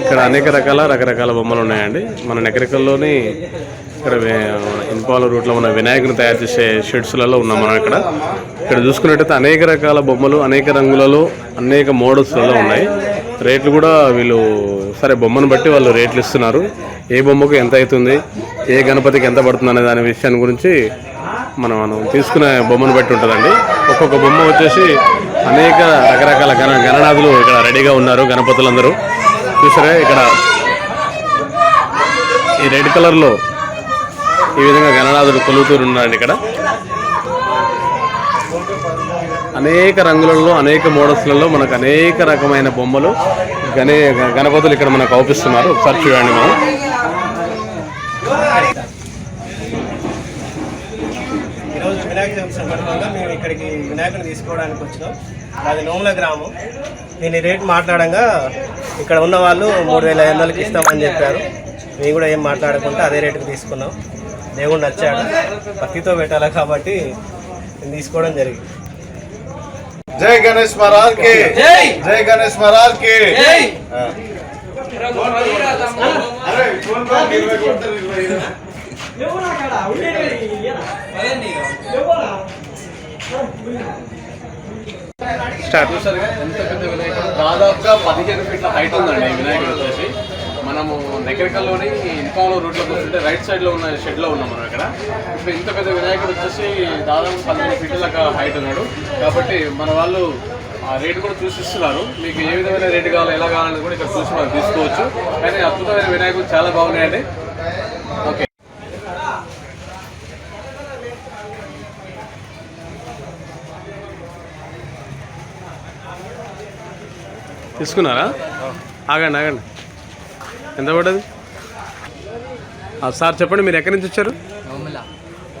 ఇక్కడ అనేక రకాల రకరకాల బొమ్మలు ఉన్నాయండి. మన నెగరికల్లోని ఇక్కడ ఇన్పాల రూట్లో ఉన్న వినాయకుని తయారు చేసే షెడ్స్లలో ఉన్నాం మనం ఇక్కడ. ఇక్కడ చూసుకున్నట్టయితే అనేక రకాల బొమ్మలు అనేక రంగులలో అనేక మోడల్స్లలో ఉన్నాయి. రేట్లు కూడా వీళ్ళు సరే బొమ్మను బట్టి వాళ్ళు రేట్లు ఇస్తున్నారు. ఏ బొమ్మకు ఎంత అవుతుంది ఏ గణపతికి ఎంత పడుతుంది అనే దాని విషయాన్ని గురించి మనం మనం తీసుకునే బొమ్మను బట్టి ఉంటుందండి. ఒక్కొక్క బొమ్మ వచ్చేసి అనేక రకరకాల గణ గణనాథులు ఇక్కడ రెడీగా ఉన్నారు గణపతులందరూ. చూసారా? ఇక్కడ ఈ రెడ్ కలర్లో ఈ విధంగా గణనాథుడు కొలుగుతూరు ఉన్నాడు ఇక్కడ. అనేక రంగులలో అనేక మోడల్స్లలో మనకు అనేక రకమైన బొమ్మలు గణే గణపతులు ఇక్కడ మనకు అవుపిస్తున్నారు. ఒకసారి చూడండి మనం. వినాయక చవితి సందర్భంగా మేము ఇక్కడికి వినాయకుని తీసుకోవడానికి వచ్చినాం అది నోముల గ్రామం దీని రేట్ మాట్లాడంగా ఇక్కడ ఉన్న వాళ్ళు మూడు వేల ఐదు వందలకి ఇస్తామని చెప్పారు మేము కూడా ఏం మాట్లాడకుండా అదే రేటుకి తీసుకున్నాం దేవుడు నచ్చాడు భక్తితో పెట్టాలి కాబట్టి తీసుకోవడం జరిగింది జై గణేష్ మహారాజ్కి జై గణేష్ మహారాజ్కి స్టార్. పెద్ద వినాయకుడు? దాదాపుగా పదిహేను ఫీట్ల హైట్ ఉందండి వినాయకుడు వచ్చేసి. మనము నగరికల్లోని ఇన్కాలో రూట్లోకి వస్తుంటే రైట్ సైడ్లో ఉన్న షెడ్లో ఉన్నాం మనం ఇక్కడ. ఇప్పుడు ఇంత పెద్ద వినాయకుడు వచ్చేసి దాదాపు పదిహేను ఫీట్ల హైట్ ఉన్నాడు. కాబట్టి మన వాళ్ళు ఆ రేటు కూడా చూసిస్తున్నారు. మీకు ఏ విధమైన రేటు కావాలో ఎలా కావాలని కూడా ఇక్కడ చూసి మనం తీసుకోవచ్చు. కానీ అద్భుతమైన వినాయకుడు చాలా బాగున్నాయండి. ఓకే తీసుకున్నారా? ఆగండి ఆగండి. ఎంత పడ్డది? సార్ చెప్పండి మీరు ఎక్కడి నుంచి వచ్చారు?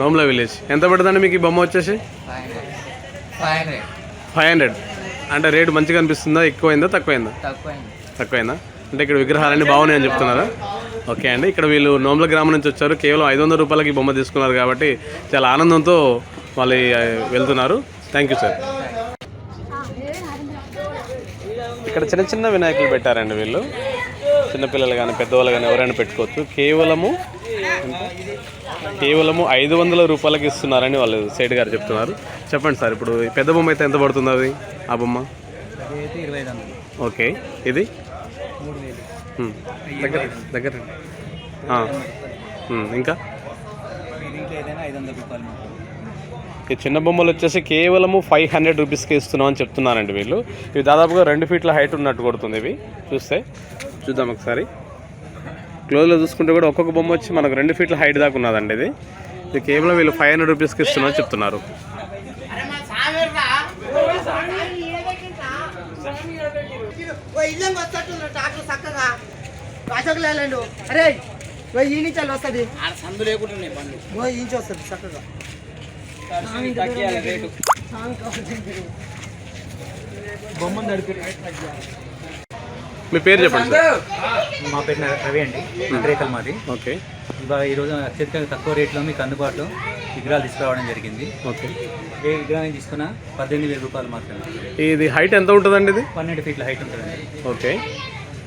నోమ్లా. విలేజ్. ఎంత పడుతుందండి మీకు ఈ బొమ్మ వచ్చేసి? Five hundred. అంటే రేటు మంచిగా అనిపిస్తుందా ఎక్కువైందా తక్కువైందా? తక్కువైందా. అంటే ఇక్కడ విగ్రహాలన్నీ బాగున్నాయని చెప్తున్నారా? ఓకే అండి. ఇక్కడ వీళ్ళు నోమ్ల గ్రామం నుంచి వచ్చారు. కేవలం ఐదు వందల రూపాయలకి బొమ్మ తీసుకున్నారు కాబట్టి చాలా ఆనందంతో వాళ్ళు వెళ్తున్నారు. Thank you sir. ఇక్కడ చిన్న చిన్న వినాయకులు పెట్టారండి వీళ్ళు. చిన్నపిల్లలు కానీ పెద్దవాళ్ళు కానీ ఎవరైనా పెట్టుకోవచ్చు. కేవలము కేవలము ఐదు వందల రూపాయలకి ఇస్తున్నారని వాళ్ళు సేట్ గారు చెప్తున్నారు. చెప్పండి సార్ ఇప్పుడు పెద్ద బొమ్మ అయితే ఎంత పడుతుంది అది? ఆ బొమ్మ? ఓకే. ఇది? దగ్గర దగ్గర. ఇంకా దీంట్లో ఏదైనా ఐదు వందల రూపాయలు ఈ చిన్న బొమ్మలు వచ్చేసి కేవలము ఫైవ్ హండ్రెడ్ రూపీస్కి ఇస్తున్నాం అని చెప్తున్నారండి వీళ్ళు. ఇవి దాదాపుగా రెండు ఫీట్ల హైట్ ఉన్నట్టు కొడుతుంది ఇవి. చూస్తే చూద్దాం ఒకసారి. క్లోజ్లో చూసుకుంటే కూడా ఒక్కొక్క బొమ్మ వచ్చి మనకు రెండు ఫీట్ల హైట్ దాకా ఉన్నదండి ఇది. ఇది కేవలం వీళ్ళు ఫైవ్ హండ్రెడ్ రూపీస్కి ఇస్తున్నాం అని చెప్తున్నారు. చక్కగా అశోక్ లేలండు అరే ఈ నుంచి వస్తుంది. సందు లేకుండా ఓ మీ పేరు చెప్పండి సార్. మా పేరు రవి అండి. నగరేకల్ మాది. ఓకే. ఇవాళ ఈరోజు అత్యధిక తక్కువ రేట్లో మీకు అందుబాటులో విగ్రహాలు తీసుకురావడం జరిగింది. ఓకే. ఏ విగ్రహాన్ని తీసుకున్నా పద్దెనిమిది వేల రూపాయలు మాత్రమే. ఇది హైట్ ఎంత ఉంటుందండి ఇది? పన్నెండు ఫీట్ల హైట్ ఉంటుందండి. ఓకే.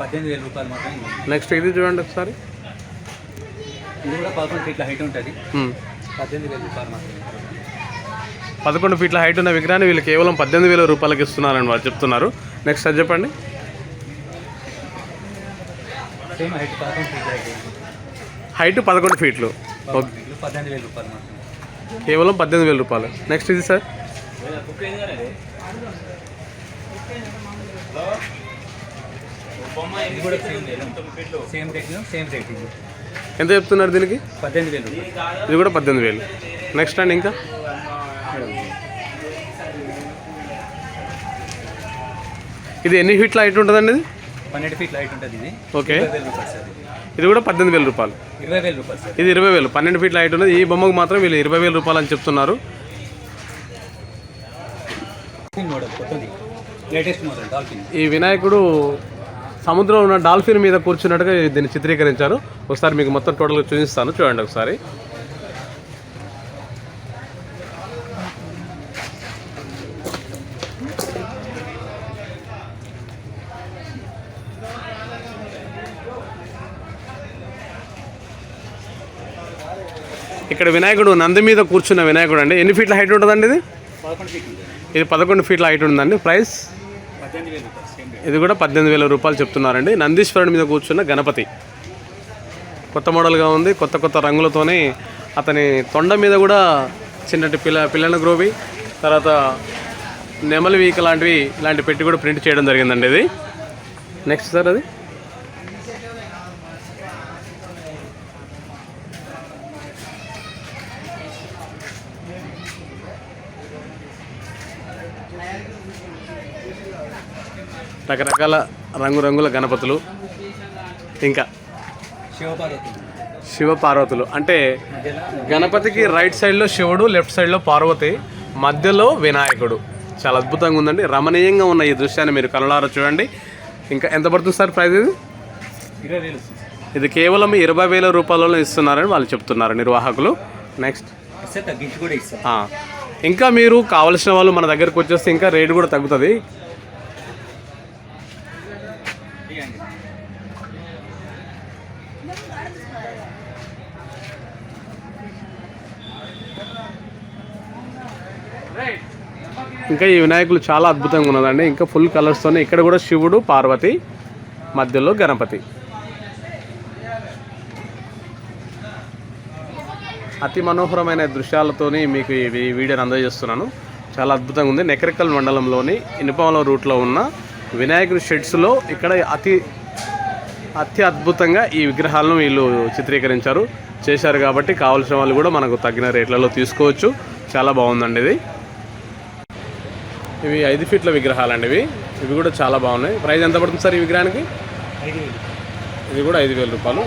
పద్దెనిమిది వేల రూపాయలు మాత్రమే నెక్స్ట్ ఇది చూడండి ఒకసారి. ఇది కూడా పదకొండు ఫీట్ల హైట్ ఉంటుంది. పద్దెనిమిది వేల రూపాయలు మాత్రమే. పదకొండు ఫీట్ల హైట్ ఉన్న విగ్రహాన్ని వీళ్ళు కేవలం పద్దెనిమిది వేల రూపాయలకి ఇస్తున్నారని వాళ్ళు చెప్తున్నారు. నెక్స్ట్ అది చెప్పండి. హైట్ పదకొండు ఫీట్ల కేవలం పద్దెనిమిది వేల రూపాయలు. నెక్స్ట్ ఇది సార్ ఎంత చెప్తున్నారు దీనికి? పద్దెనిమిది వేల ఇది కూడా పద్దెనిమిది వేలు. నెక్స్ట్ అండి ఇంకా? ఇది ఎన్ని ఫీట్ల హైట్ ఉంటుందండి ఇది? పన్నెండు ఫీట్ల హైట్ ఉంటుంది ఇది. ఓకే. ఇది. కూడా పద్దెనిమిది వేల రూపాయలు. ఇరవై వేల రూపాయలు ఇది ఇరవై వేలు. పన్నెండు ఫీట్ల హైట్ ఉన్నది. ఈ బొమ్మకు మాత్రం వీళ్ళు ఇరవై వేల రూపాయలు అని చెప్తున్నారు. లేటెస్ట్ మోడల్ డాల్ఫిన్ ఈ వినాయకుడు సముద్రంలో ఉన్న డాల్ఫిన్ మీద కూర్చున్నట్టుగా దీన్ని చిత్రీకరించారు. ఒకసారి మీకు మొత్తం టోటల్గా చూపిస్తాను. చూడండి ఒకసారి. ఇక్కడ వినాయకుడు నంది మీద కూర్చున్న వినాయకుడు అండి. ఎన్ని ఫీట్ల హైట్ ఉంటుందండి ఇది? ఇది పదకొండు ఫీట్ల హైట్ ఉందండి. ప్రైస్? ఇది కూడా పద్దెనిమిది వేల రూపాయలు చెప్తున్నారండి. నందీశ్వరుడి మీద కూర్చున్న గణపతి. కొత్త మోడల్గా ఉంది. కొత్త కొత్త రంగులతోనే అతని తొండ మీద కూడా చిన్నటి పిల్ల పిల్లల గ్రోవి తర్వాత నెమలి వీక లాంటివి ఇలాంటి పెట్టి కూడా ప్రింట్ చేయడం జరిగిందండి ఇది. నెక్స్ట్ సార్ అది? రకరకాల రంగురంగుల గణపతులు ఇంకా శివపార్వతి శివపార్వతులు. అంటే గణపతికి రైట్ సైడ్లో శివుడు లెఫ్ట్ సైడ్లో పార్వతి మధ్యలో వినాయకుడు. చాలా అద్భుతంగా ఉందండి. రమణీయంగా ఉన్న ఈ దృశ్యాన్ని మీరు కనులారా చూడండి. ఇంకా ఎంత పడుతుంది సార్ ప్రైస్ ఇది? ఇది కేవలం ఇరవై వేల రూపాయలలో ఇస్తున్నారని వాళ్ళు చెప్తున్నారు నిర్వాహకులు. నెక్స్ట్ ఇంకా మీరు కావలసిన వాళ్ళు మన దగ్గరకు వచ్చేస్తే ఇంకా రేటు కూడా తగ్గుతుంది. ఇంకా ఈ వినాయకులు చాలా అద్భుతంగా ఉన్నదండి. ఇంకా ఫుల్ కలర్స్తోనే ఇక్కడ కూడా శివుడు పార్వతి మధ్యలో గణపతి. అతి మనోహరమైన దృశ్యాలతోని మీకు ఈ వీడియోని అందజేస్తున్నాను. చాలా అద్భుతంగా ఉంది. నెకరికల్ మండలంలోని ఇనుపాల రూట్లో ఉన్న వినాయకుడి షెడ్స్లో ఇక్కడ అతి అతి అద్భుతంగా ఈ విగ్రహాలను వీళ్ళు చిత్రీకరించారు. చేశారు కాబట్టి కావాల్సిన వాళ్ళు కూడా మనకు తగిన రేట్లలో తీసుకోవచ్చు. చాలా బాగుందండి ఇది. ఇవి ఐదు ఫీట్ల విగ్రహాలండి ఇవి. ఇవి కూడా చాలా బాగున్నాయి. ప్రైస్ ఎంత పడుతుంది సార్ ఈ విగ్రహానికి? ఇది కూడా ఐదు వేల రూపాయలు.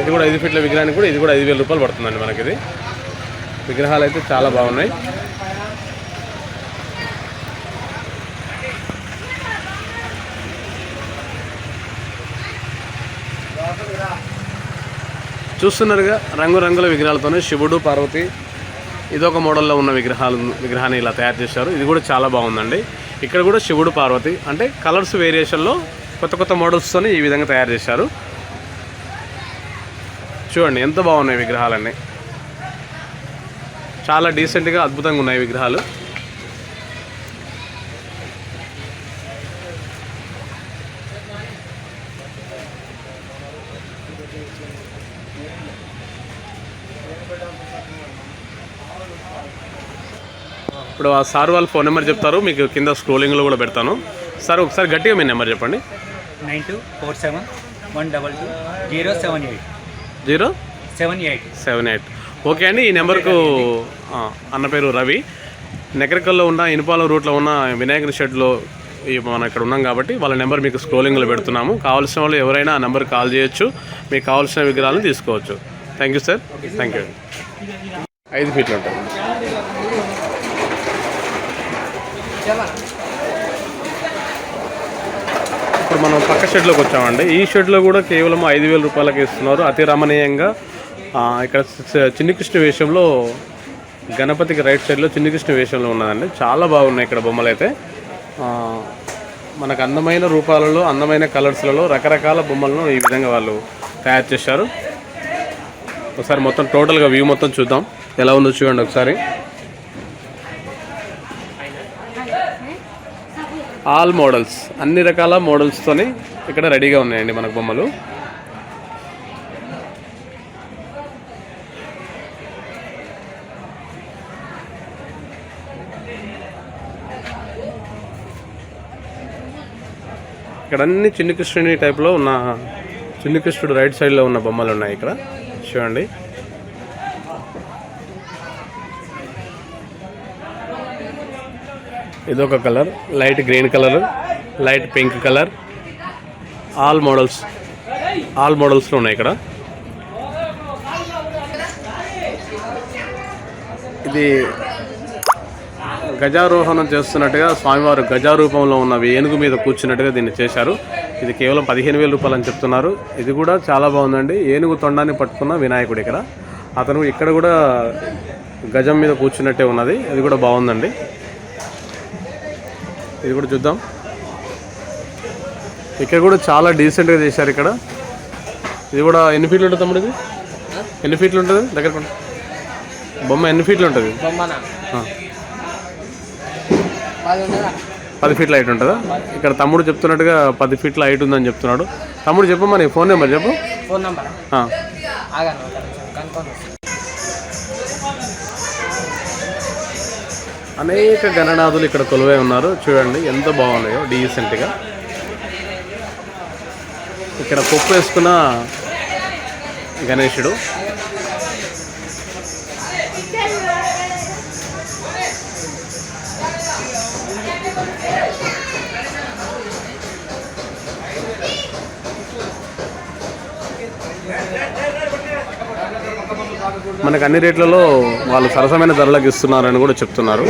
ఇది కూడా ఐదు ఫీట్ల విగ్రహానికి కూడా ఇది కూడా ఐదు వేల రూపాయలు పడుతుందండి మనకి ఇది. విగ్రహాలు అయితే చాలా బాగున్నాయి. చూస్తున్నారుగా రంగురంగుల విగ్రహాలతోనే శివుడు పార్వతి ఇదొక మోడల్లో ఉన్న విగ్రహాలు విగ్రహాన్ని ఇలా తయారు చేశారు. ఇది కూడా చాలా బాగుందండి. ఇక్కడ కూడా శివుడు పార్వతి అంటే కలర్స్ వేరియేషన్లో కొత్త కొత్త మోడల్స్తోనే ఈ విధంగా తయారు చేశారు. చూడండి ఎంత బాగున్నాయి విగ్రహాలన్నీ. చాలా డీసెంట్గా అద్భుతంగా ఉన్నాయి విగ్రహాలు. ఇప్పుడు ఆ సార్ వాళ్ళ ఫోన్ నెంబర్ చెప్తారు మీకు కింద స్క్రోలింగ్లో కూడా పెడతాను. సార్ ఒకసారి గట్టిగా మీ నెంబర్ చెప్పండి. Nine two four seven one double two zero seven eight. Zero? Seven eight. Seven eight. Okay అండి ఈ నెంబర్కు అన్న పేరు రవి. నెకరికల్లో ఉన్న ఇనుపాల రూట్లో ఉన్న వినాయకుని షెడ్లో మనం ఇక్కడ ఉన్నాం కాబట్టి వాళ్ళ నెంబర్ మీకు స్క్రోలింగ్లో పెడుతున్నాము. కావాల్సిన వాళ్ళు ఎవరైనా ఆ నెంబర్ కాల్ చేయొచ్చు. మీకు కావాల్సిన విగ్రహాలను తీసుకోవచ్చు. Thank you sir. Thank you ఐదు ఫీట్లు ఉంటుంది ఇప్పుడు మనం పక్క షెడ్లోకి వచ్చామండి. ఈ షెడ్లో కూడా కేవలం ఐదు వేల రూపాయలకి ఇస్తున్నారు. అతి రమణీయంగా ఇక్కడ చిన్నకృష్ణ చిన్ని కృష్ణ వేషంలో గణపతికి రైట్ సైడ్లో చిన్ని కృష్ణ వేషంలో ఉన్నదండి. చాలా బాగున్నాయి ఇక్కడ బొమ్మలు అయితే మనకు అందమైన రూపాలలో అందమైన కలర్స్లలో రకరకాల బొమ్మలను ఈ విధంగా వాళ్ళు తయారు చేశారు. ఒకసారి మొత్తం టోటల్గా వ్యూ మొత్తం చూద్దాం. ఎలా ఉందో చూడండి ఒకసారి. ఆల్ మోడల్స్ అన్ని రకాల మోడల్స్తోని ఇక్కడ రెడీగా ఉన్నాయండి మనకు బొమ్మలు. ఇక్కడ అన్ని చిన్ని కృష్ణుని టైప్లో ఉన్న చిన్ని కృష్ణుడు రైట్ సైడ్లో ఉన్న బొమ్మలు ఉన్నాయి ఇక్కడ. చూడండి. ఇదొక colour light green colour light pink colour. All models all మోడల్స్లో ఉన్నాయి ఇక్కడ. ఇది గజారోహణం చేస్తున్నట్టుగా స్వామివారు గజారూపంలో ఉన్న ఏనుగు మీద కూర్చున్నట్టుగా దీన్ని చేశారు. ఇది కేవలం పదిహేను వేల రూపాయలు అని చెప్తున్నారు. ఇది కూడా చాలా బాగుందండి. ఏనుగు తొండాన్ని పట్టుకున్న వినాయకుడు ఇక్కడ. అతను ఇక్కడ కూడా గజం మీద కూర్చున్నట్టే ఉన్నది. ఇది కూడా బాగుందండి. ఇది కూడా చూద్దాం. ఇక్కడ కూడా చాలా డీసెంట్గా చేశారు ఇక్కడ. ఇది కూడా ఎన్ని ఫీట్లు ఉంటుంది తమ్ముడు ఇది? ఎన్ని ఫీట్లు ఉంటుంది? దగ్గర బొమ్మ ఎన్ని ఫీట్లు ఉంటుంది? పది ఫీట్ల హైట్ ఉంటుందా? ఇక్కడ తమ్ముడు చెప్తున్నట్టుగా పది ఫీట్ల హైట్ ఉందని చెప్తున్నాడు. తమ్ముడు చెప్పు మరి ఫోన్ నెంబర్ చెప్పు. ఫోన్ నంబరా అనేక గణనాథులు ఇక్కడ కొలువై ఉన్నారు. చూడండి ఎంత బాగున్నాయో డీసెంట్గా ఇక్కడ పప్పు వేసుకున్న గణేశుడు మనకు అన్ని రేట్లలో వాళ్ళు సరసమైన ధరలకు ఇస్తున్నారని కూడా చెప్తున్నారు.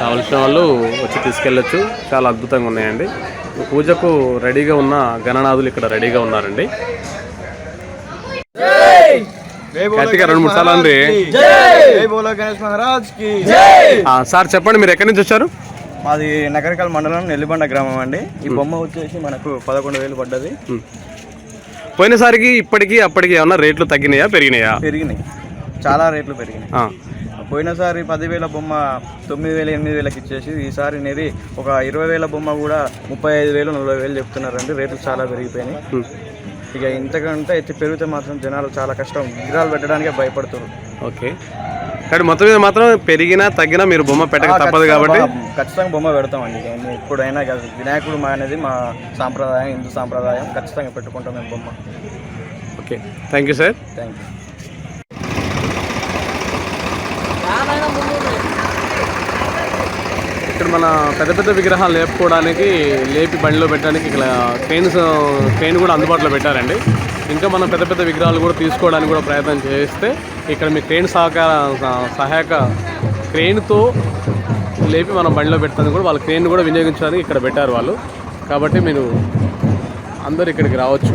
కావలసిన వాళ్ళు వచ్చి తీసుకెళ్ళొచ్చు. చాలా అద్భుతంగా ఉన్నాయండి. పూజకు రెడీగా ఉన్న గణనాథులు ఇక్కడ రెడీగా ఉన్నారండి. గట్టిగా రెండు మూడు సార్లు అండి. జై! బోలో గణేష్ మహారాజ్కి ఆ, సార్ చెప్పండి మీరు ఎక్కడి నుంచి వచ్చారు? మాది నగరకల్ మండలం నెల్లిబండ గ్రామం అండి. ఈ బొమ్మ వచ్చేసి మనకు పదకొండు వేలు పడ్డది. పోయినసారికి ఇప్పటికీ అప్పటికి ఏమన్నా రేట్లు తగ్గినాయా పెరిగినాయా? పెరిగినాయి. చాలా రేట్లు పెరిగినాయి. పోయినసారి పదివేల బొమ్మ తొమ్మిది వేల ఎనిమిది వేలకు ఇచ్చేసి ఈసారి అనేది ఒక ఇరవై వేల బొమ్మ కూడా ముప్పై ఐదు వేలు నలభై వేలు చెప్తున్నారండి. రేట్లు చాలా పెరిగిపోయినాయి. ఇక ఇంతకంటే ఎత్తి పెరిగితే మాత్రం జనాలు చాలా కష్టం. విగ్రహాలు పెట్టడానికే భయపడుతున్నారు. ఓకే. కానీ మొత్తం మీద మాత్రం పెరిగినా తగ్గినా మీరు బొమ్మ పెట్టక తప్పదు కాబట్టి ఖచ్చితంగా- బొమ్మ పెడతామండి. ఎప్పుడైనా కాదు వినాయకుడు మా అనేది మా సాంప్రదాయం హిందూ సాంప్రదాయం. ఖచ్చితంగా పెట్టుకుంటాం మేము బొమ్మ. Okay. Thank you sir. Thank you ఇక్కడ మన పెద్ద పెద్ద విగ్రహాలు లేపుకోవడానికి లేపి బండిలో పెట్టడానికి ఇక్కడ క్రెయిన్స్ క్రెయిన్ కూడా అందుబాటులో పెట్టారండి. ఇంకా మనం పెద్ద పెద్ద విగ్రహాలు కూడా తీసుకోవడానికి కూడా ప్రయత్నం చేస్తే ఇక్కడ మీ క్రెయిన్ సహకార సహాయక క్రెయిన్తో లేపి మనం బండిలో పెట్టడానికి కూడా వాళ్ళ క్రెయిన్ కూడా వినియోగించడానికి ఇక్కడ పెట్టారు వాళ్ళు. కాబట్టి మీరు అందరు ఇక్కడికి రావచ్చు.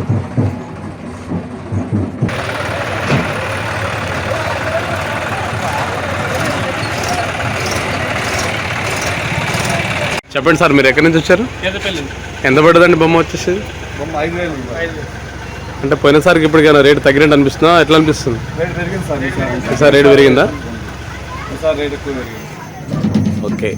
చెప్పండి సార్ మీరు ఎక్కడి నుంచి వచ్చారు? ఎంత పడుతుందండి బొమ్మ వచ్చేసి? అంటే పోయినసారికి ఇప్పటికైనా రేటు తగ్గినట్టు అనిపిస్తుందా? ఎట్లా అనిపిస్తుంది? సార్ రేటు పెరిగిందా? ఓకే.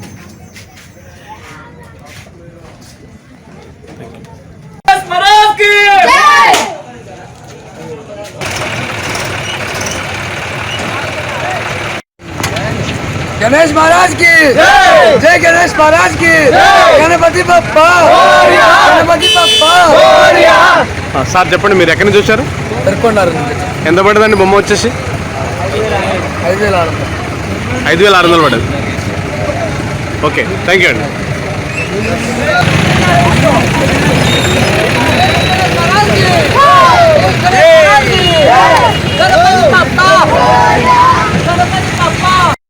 గణేష్ మహారాజ్కి జై గణేష్ మహారాజ్కి గణపతి బప్ప గణపతి బప్ప సార్ చెప్పండి మీరు ఎక్కడి నుంచి వచ్చారు? ఎంత పడిందండి బొమ్మ వచ్చేసి? ఐదు వేల ఆరు వందలు. పడదు. ఓకే థ్యాంక్ యూ అండి. గణపతి